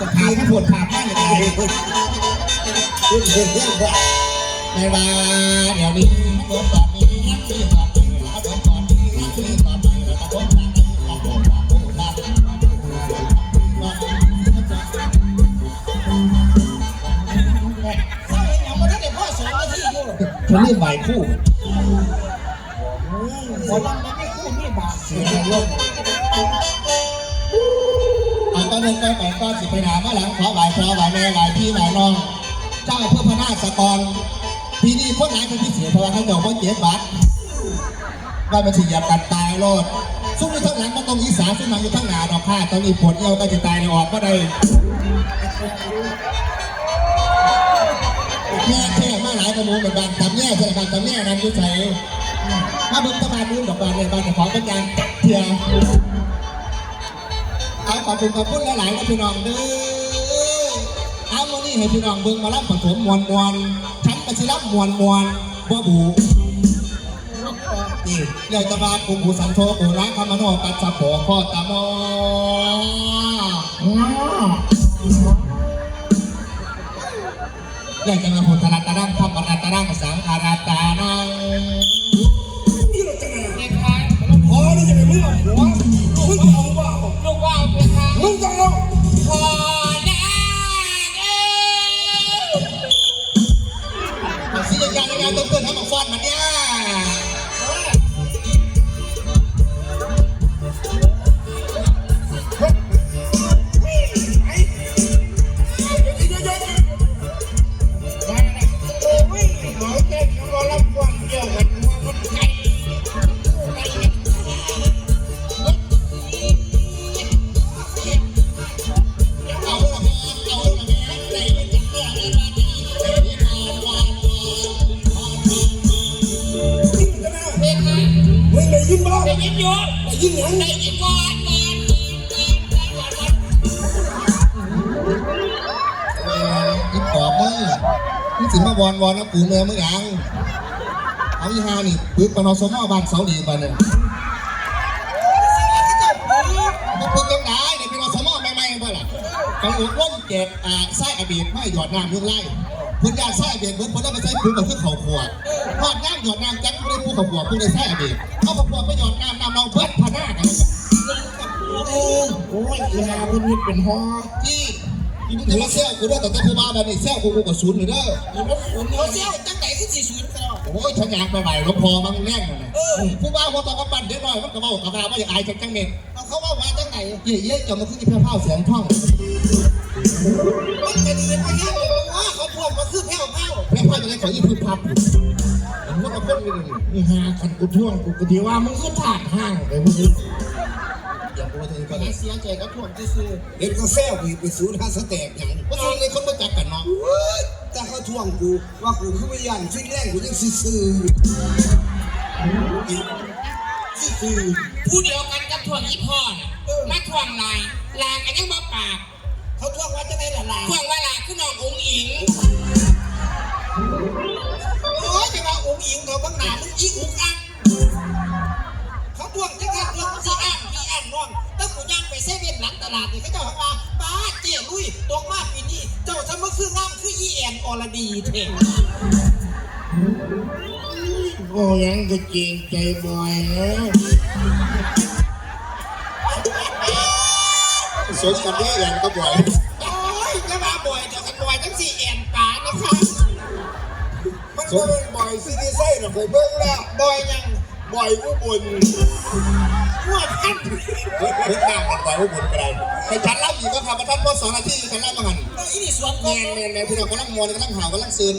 จะพาที่ปวดขาบ้านเลยเรื่องเรื่องเรื่องว่าในว่าเดี๋ยวนี้เปิดตอนนี้ที่ตอนนี้เปิดตอนนี้ที่ตอนนี้แล้วก็ต้องการให้เราโดนเราโดนเราเศร้าอย่างมาได้แต่พ่อสอนมาที่อยู่ฉันนี่ใบคู่พอบ้านมันไม่คู่ไม่บาดเสียลม เอาตอนนึงไปไปก็สิไปหนามาหลังขอไหวขอไหวแม่ไหวพี่ไหวน้อง เจ้าเพื่อพนาสกรปีนี้คนไหนเป็นพิเศษเพราะว่าเขาเจ้าคนเจ็บบัตรว่ามันสิเหยียบกันตายโลดซุ้มอยู่ทั้งหลังมันต้องอีสานซุ้มมาอยู่ทั้งหน้าดอกผ้าตอนนี้ปวดเอวก็จะตายในออกก็ได้แม่แค่มาหลายกระมูเหมือนกันทำแย่ใช่ไหมครับทำแย่นั้นยุ่ใส่มาบิ่งตะบานนู้นดอกบานในบ้านแต่ของเป็นการจัดเทีย เอาขอบคุณขอบคุณหลายๆนะพี่น้องเด้อเอาวันนี้ให้พี่น้องเบิ่งมารับผสมมวลมวลฉันก็สิรับมวลมวลบ่บูนี่เดี๋ยวจะมาปูบูสันโทปูร้านคำมโนปัสสะโผข้อตะโมเดี๋ยวจะมาพุทธรัตตะรังธรรมรัตตะรังสังขารัตตานัง สิยังยังยังต้องเกินให้มาฟอนมันเนี่ยหมอเต้นเขาก็รับความเกี่ยวกัน มึงได้ยินบ้างได้ยินอยู่ได้ยินยังได้ยินก่อนก่อนก่อนก่อนก่อนยิบปอบมึงมึงสิมาวอนวอนนะปู่เมียมึงยังเอาอีห้านี่ปึ๊กปนอสมอบานเสาดีปานเนี่ยมาปึ๊กยังไงเนี่ยเป็นอสมอใหม่ๆเพื่อล่ะเขาอุดร่มแจกอ่าไส้อบีดไม่หยอดน้ำยุ่องไล่ คุณยาไส้อบีดเพิ่นเพิ่นได้ไปใช้พื้นกับเพื่อเขาขวดหอดน้ำหยอดน้ำจังไม่ได้พูดเขาขวดพูดได้ไส้อบีดเขาขวดไม่หยอดน้ำน้ำเราเบิดพนากันโอ้ยอีหาเพิ่นนี่เป็นฮอที่มึงจะมาเซลกูด้วยแต่ถ้าพูดมาแบบนี้เซลกูกูกับศูนย์เลยเด้ออยู่รถฝนเขาเซี่ยวจังไหนคือสี่ศูนย์กันหรอโอ้ยฉันอยากไปใหม่หลวงพ่อมันแน่นเลยผู้ว่าพอตองกำปั้นเด็กน้อยมันก็บอกกับเราว่าอย่าอายจังจังเม็ดเอาเขาว่าว่าจังไหนเย่เย่จะมาขึ้นที่แพ้วผ้าเสียงท่องมันจะดีไปแค่เลยว่าเขา พวกมาคือแผ่วเผ่าแพ้วผ้าจะได้ขอยี่พื้นพับมันก็มาพ่นไปเลยอีหาคันกูท่วงกูก็ดีว่ามึงคือถาดห้างเลยพวกนี้อย่าพูดถึงก็ไม่ได้เสียใจก็ท่วงที่ซื้อเด็กก็แซวกูไปศูนย์ห้าสแต็กหยังว่าส่วนในคนมาจับกันเนาะแต่เขาท่วงกูว่ากูคือไม่ยันฟิตแรงกูยังซื่อซื่อซื่อผู้เดียวกันกับท่วงอีพ่อน่ะมาท่วงลายลากันยังบ่ปากเขาท่วงว่าจะได้ละลาท่วงว่าลาคื อิงโอ้ยจะมาอุ้งอิงเขาบ้างหนามึงอีกอุ้งอังเขาท่วงจังกันท่วงสิอ่านพี่อ่านน้องตั้งกูย่างไปเซเว่นหลังตลาดนี่เขาเจ้าว่าป้าเจี๊ยลุยตกมาปีนี้เจ้าสมาคืองามคืออีแอนอรดีเท่งโอ้ยังก็เกรงใจบ่อยนะสมกันแย่อย่างก็บ่อย สมบ่อยซีดีไส้หรอกเคยเบิ่งแล้วบ่อยยังบ่อยกูบ่นหัวท่านเฮ้ยเฮ้ยหน้ามันบ่อยว่าบุญกระไรแต่ฉันรับอยู่ก็ค่ะมาท่านพ่อสองนาทีฉันรับมาหันอีนี่สวมแมนแมนแมนพี่น้องกำลังมอนกำลังหาวกำลังซึน